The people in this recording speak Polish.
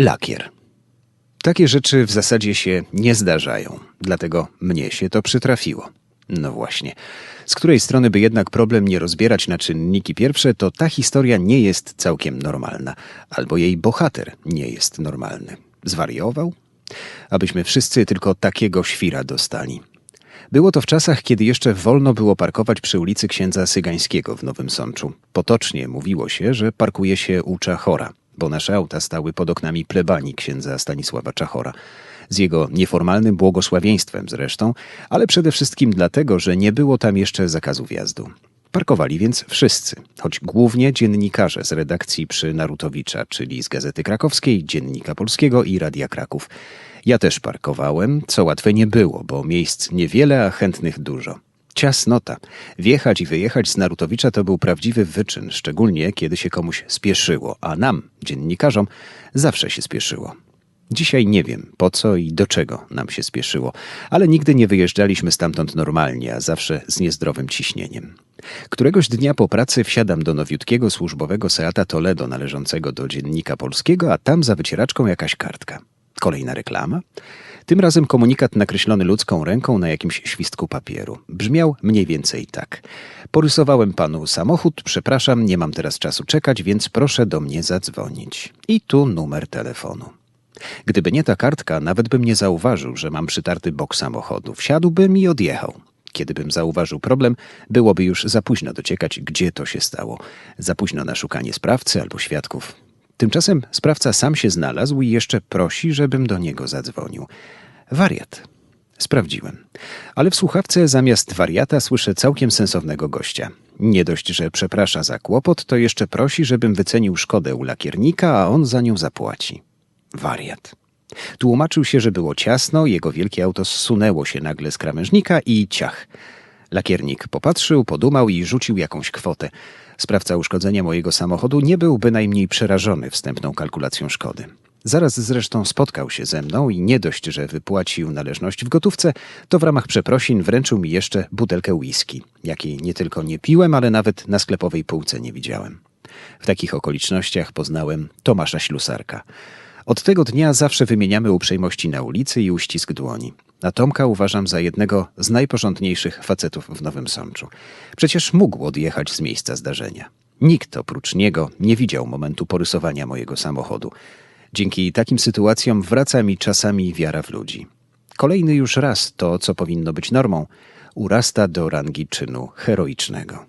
Lakier. Takie rzeczy w zasadzie się nie zdarzają, dlatego mnie się to przytrafiło. No właśnie. Z której strony by jednak problem nie rozbierać na czynniki pierwsze, to ta historia nie jest całkiem normalna, albo jej bohater nie jest normalny. Zwariował? Abyśmy wszyscy tylko takiego świra dostali. Było to w czasach, kiedy jeszcze wolno było parkować przy ulicy księdza Sygańskiego w Nowym Sączu. Potocznie mówiło się, że parkuje się u Czachora bo nasze auta stały pod oknami plebanii księdza Stanisława Czachora. Z jego nieformalnym błogosławieństwem zresztą, ale przede wszystkim dlatego, że nie było tam jeszcze zakazu wjazdu. Parkowali więc wszyscy, choć głównie dziennikarze z redakcji przy Narutowicza, czyli z Gazety Krakowskiej, Dziennika Polskiego i Radia Kraków. Ja też parkowałem, co łatwe nie było, bo miejsc niewiele, a chętnych dużo. Ciasnota. Wjechać i wyjechać z Narutowicza to był prawdziwy wyczyn, szczególnie kiedy się komuś spieszyło, a nam, dziennikarzom, zawsze się spieszyło. Dzisiaj nie wiem, po co i do czego nam się spieszyło, ale nigdy nie wyjeżdżaliśmy stamtąd normalnie, a zawsze z niezdrowym ciśnieniem. Któregoś dnia po pracy wsiadam do nowiutkiego służbowego Seata Toledo należącego do dziennika polskiego, a tam za wycieraczką jakaś kartka. Kolejna reklama? Tym razem komunikat nakreślony ludzką ręką na jakimś świstku papieru. Brzmiał mniej więcej tak. Porysowałem panu samochód, przepraszam, nie mam teraz czasu czekać, więc proszę do mnie zadzwonić. I tu numer telefonu. Gdyby nie ta kartka, nawet bym nie zauważył, że mam przytarty bok samochodu. Wsiadłbym i odjechał. Kiedybym zauważył problem, byłoby już za późno dociekać, gdzie to się stało. Za późno na szukanie sprawcy albo świadków. Tymczasem sprawca sam się znalazł i jeszcze prosi, żebym do niego zadzwonił. Wariat. Sprawdziłem. Ale w słuchawce zamiast wariata słyszę całkiem sensownego gościa. Nie dość, że przeprasza za kłopot, to jeszcze prosi, żebym wycenił szkodę u lakiernika, a on za nią zapłaci. Wariat. Tłumaczył się, że było ciasno, jego wielkie auto zsunęło się nagle z krawężnika i ciach. Lakiernik popatrzył, podumał i rzucił jakąś kwotę. Sprawca uszkodzenia mojego samochodu nie był bynajmniej przerażony wstępną kalkulacją szkody. Zaraz zresztą spotkał się ze mną i nie dość, że wypłacił należność w gotówce, to w ramach przeprosin wręczył mi jeszcze butelkę whisky, jakiej nie tylko nie piłem, ale nawet na sklepowej półce nie widziałem. W takich okolicznościach poznałem Tomasza Ślusarka. Od tego dnia zawsze wymieniamy uprzejmości na ulicy i uścisk dłoni. A Tomka uważam za jednego z najporządniejszych facetów w Nowym Sączu. Przecież mógł odjechać z miejsca zdarzenia. Nikt oprócz niego nie widział momentu porysowania mojego samochodu. Dzięki takim sytuacjom wraca mi czasami wiara w ludzi. Kolejny już raz to, co powinno być normą, urasta do rangi czynu heroicznego.